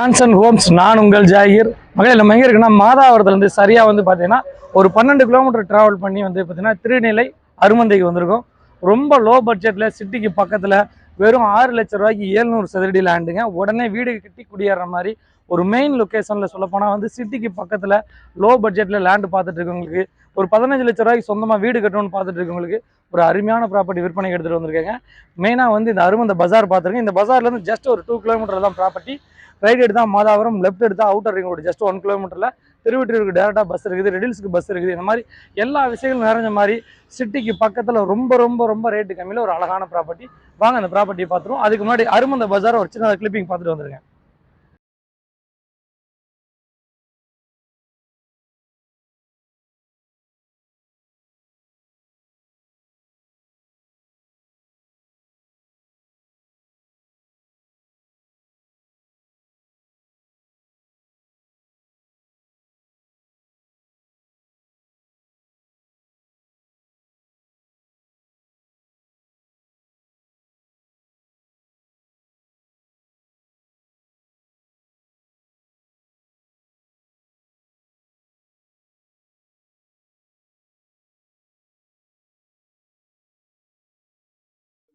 Johnson Holmes நான் உங்கள் ஜாகிர். மகளே நம்ம எங்கே இருக்குன்னா மாதாவரத்துலேருந்து சரியாக வந்து பார்த்தீங்கன்னா ஒரு பன்னெண்டு கிலோமீட்டர் ட்ராவல் பண்ணி வந்து பார்த்தீங்கன்னா திருநிலை அருமந்தைக்கு வந்திருக்கோம். ரொம்ப லோ பட்ஜெட்டில் சிட்டிக்கு பக்கத்தில் வெறும் ஆறு லட்ச ரூபாய்க்கு ஏழ்நூறு சதுரடி லேண்டுங்க உடனே வீடு கட்டி குடியேற மாதிரி ஒரு மெயின் லொக்கேஷனில் சொல்லப்போனால் வந்து சிட்டிக்கு பக்கத்தில் லோ பட்ஜெட்டில் லேண்டு பார்த்துட்டு இருக்கவங்களுக்கு ஒரு பதினஞ்சு லட்ச ரூபாய்க்கு சொந்தமாக வீடு கட்டணும்னு பார்த்துட்டு இருக்கவங்களுக்கு ஒரு அருமையான ப்ராப்பர்ட்டி விற்பனைக்கு எடுத்துகிட்டு வந்திருக்காங்க. மெயினாக வந்து இந்த அருமந்த பஜார் பார்த்துருக்கேன் இந்த பஜார்லேருந்து ஜஸ்ட் ஒரு டூ கிலோமீட்டர் தான் ப்ராப்பர்ட்டி ரைட் எடுத்தால் மாதாவரம் லெஃப்ட் எடுத்தால் outer ring road just one கிலோமீட்டரில் திருவெற்றியூருக்கு டேரெக்டாக பஸ் இருக்குது ரெடில்ஸுக்கு பஸ் இருக்குது. இந்த மாதிரி எல்லா விஷயங்களும் நிறைஞ்ச மாதிரி சிட்டிக்கு பக்கத்தில் ரொம்ப ரொம்ப ரொம்ப ரேட்டு கம்மியில் ஒரு அழகான ப்ராப்பர்ட்டி வாங்க அந்த ப்ராப்பர்ட்டியை பார்த்துருவோம். அதுக்கு முன்னாடி அருமந்த பஜார் ஒரு சின்ன கிளிப்பிங் பார்த்துட்டு வந்துருங்க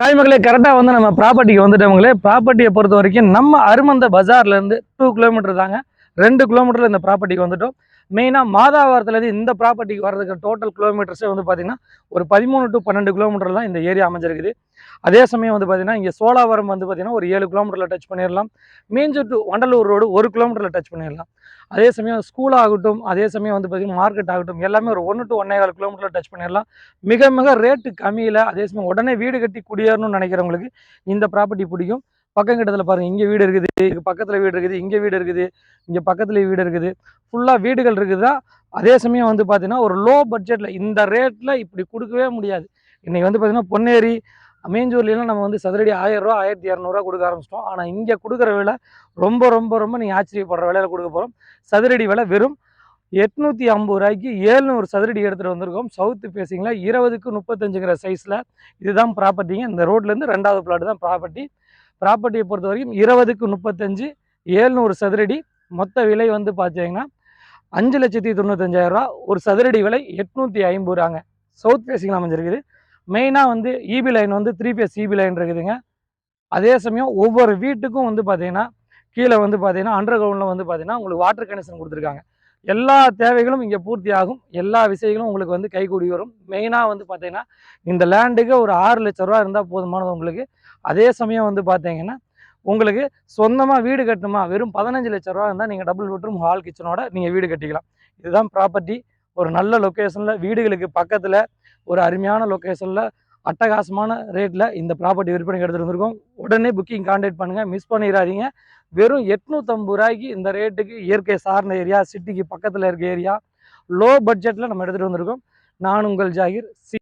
தாய்மக்களே கரெக்டாக வந்து நம்ம ப்ராப்பர்ட்டிக்கு வந்துட்டவங்களே ப்ராப்பர்ட்டியை பொறுத்த வரைக்கும் நம்ம அருமந்த பஜார்லேருந்து டூ கிலோமீட்டர் தாங்க. ரெண்டு கிலோமீட்டரில் இந்த ப்ராப்பர்ட்டிக்கு வந்துட்டோம். மெயினாக மாதாவரத்துலேருந்து இந்த ப்ராப்பர்ட்டிக்கு வர்றதுக்கு டோட்டல் கிலோமீட்டர்ஸே வந்து பார்த்திங்கன்னா ஒரு பதிமூணு டு பன்னெண்டு கிலோமீட்டர் தான் இந்த ஏரியா அமைஞ்சிருக்குது. அதே சமயம் வந்து பார்த்திங்கன்னா இங்கே சோலாவரம் வந்து பார்த்திங்கன்னா ஒரு ஏழு கிலோமீட்டரில் டச் பண்ணிடலாம் மீஞ்சூர் டு வண்டலூர் ரோடு ஒரு கிலோமீட்டரில் டச் பண்ணிடலாம் அதே சமயம் ஸ்கூல் ஆகட்டும் அதே சமயம் வந்து பார்த்திங்கன்னா மார்க்கெட் ஆகட்டும் எல்லாமே ஒரு ஒன்று டு ஒன்றே கால் கிலோமீட்டரில் டச் பண்ணிடலாம் மிக மிக ரேட்டு கம்மியில் அதே சமயம் உடனே வீடு கட்டி குடியேறணும்னு நினைக்கிறவங்களுக்கு இந்த ப்ராப்பர்ட்டி பிடிக்கும். பக்கம் கிட்டத்தில் பாருங்கள் இங்கே வீடு இருக்குது இதுக்கு பக்கத்தில் வீடு இருக்குது இங்கே வீடு இருக்குது இங்கே பக்கத்தில் வீடு இருக்குது. ஃபுல்லாக வீடுகள் இருக்குதா? அதே சமயம் வந்து பார்த்தீங்கன்னா ஒரு லோ பட்ஜெட்டில் இந்த ரேட்டில் இப்படி கொடுக்கவே முடியாது. இன்றைக்கி வந்து பார்த்திங்கன்னா பொன்னேரி மேஞ்சூர்லாம் நம்ம வந்து சதுரடி ஆயிரரூவா ஆயிரத்தி இரநூறுவா கொடுக்க ஆரம்பிச்சிட்டோம். ஆனால் இங்கே கொடுக்குற விலை ரொம்ப ரொம்ப ரொம்ப நீங்கள் ஆச்சரியப்படுற விலையில கொடுக்க போகிறோம் சதுரடி விலை வெறும் எட்நூற்றி ஐம்பது ரூபாய்க்கு ஏழ்நூறு சதுரடி எடுத்துகிட்டு வந்திருக்கோம். சவுத்து பேசிங்களா இருபதுக்கு முப்பத்தஞ்சுங்கிற சைஸில் இதுதான் ப்ராப்பர்ட்டிங்க இந்த ரோட்லேருந்து ரெண்டாவது பிளாட்டு தான் ப்ராப்பர்ட்டி ப்ராப்பர்ட்டியை பொறுத்த வரைக்கும் இருபதுக்கு முப்பத்தஞ்சு ஏழ்நூறு சதுரடி மொத்த விலை வந்து பார்த்தீங்கன்னா அஞ்சு லட்சத்தி தொண்ணூத்தஞ்சாயிரரூவா ஒரு சதுரடி விலை எட்நூற்றி ஐம்பது ரூபாங்க. சவுத் ஃபேஸிங்கில் அமைஞ்சிருக்குது. மெயினாக வந்து இபி லைன் வந்து த்ரீ பேஸ் இபி லைன் இருக்குதுங்க. அதே சமயம் ஒவ்வொரு வீட்டுக்கும் வந்து பார்த்தீங்கன்னா கீழே வந்து பார்த்தீங்கன்னா அண்டர் கிரவுண்டில் வந்து பார்த்தீங்கன்னா உங்களுக்கு வாட்டர் கனெக்ஷன் கொடுத்துருக்காங்க. எல்லா தேவைகளும் இங்கே பூர்த்தி ஆகும் எல்லா விஷயங்களும் உங்களுக்கு வந்து கைகூடி வரும். மெயினாக வந்து பார்த்தீங்கன்னா இந்த லேண்டுக்கு ஒரு ஆறு லட்ச ரூபா இருந்தால் போதுமானது உங்களுக்கு. அதே சமயம் வந்து பார்த்தீங்கன்னா உங்களுக்கு சொந்தமாக வீடு கட்டணுமா? வெறும் பதினஞ்சு லட்ச ரூபா இருந்தால் நீங்கள் டபுள் பெட்ரூம் ஹால் கிச்சனோட நீங்கள் வீடு கட்டிக்கலாம். இதுதான் ப்ராப்பர்ட்டி ஒரு நல்ல லொக்கேஷனில் வீடுகளுக்கு பக்கத்தில் ஒரு அருமையான லொக்கேஷனில் அட்டகாசமான ரேட்டில் இந்த ப்ராப்பர்ட்டி விற்பனைக்கு எடுத்துகிட்டு வந்திருக்கோம். உடனே புக்கிங் கான்டாக்ட் பண்ணுங்கள் மிஸ் பண்ணிடாதீங்க. வெறும் எட்நூற்றம்பது ரூபாய்க்கு இந்த ரேட்டுக்கு இயற்கை சார்ந்த ஏரியா சிட்டிக்கு பக்கத்தில் இருக்க ஏரியா லோ பட்ஜெட்டில் நம்ம எடுத்துகிட்டு வந்திருக்கோம். நான் உங்கள் ஜாகிர். சி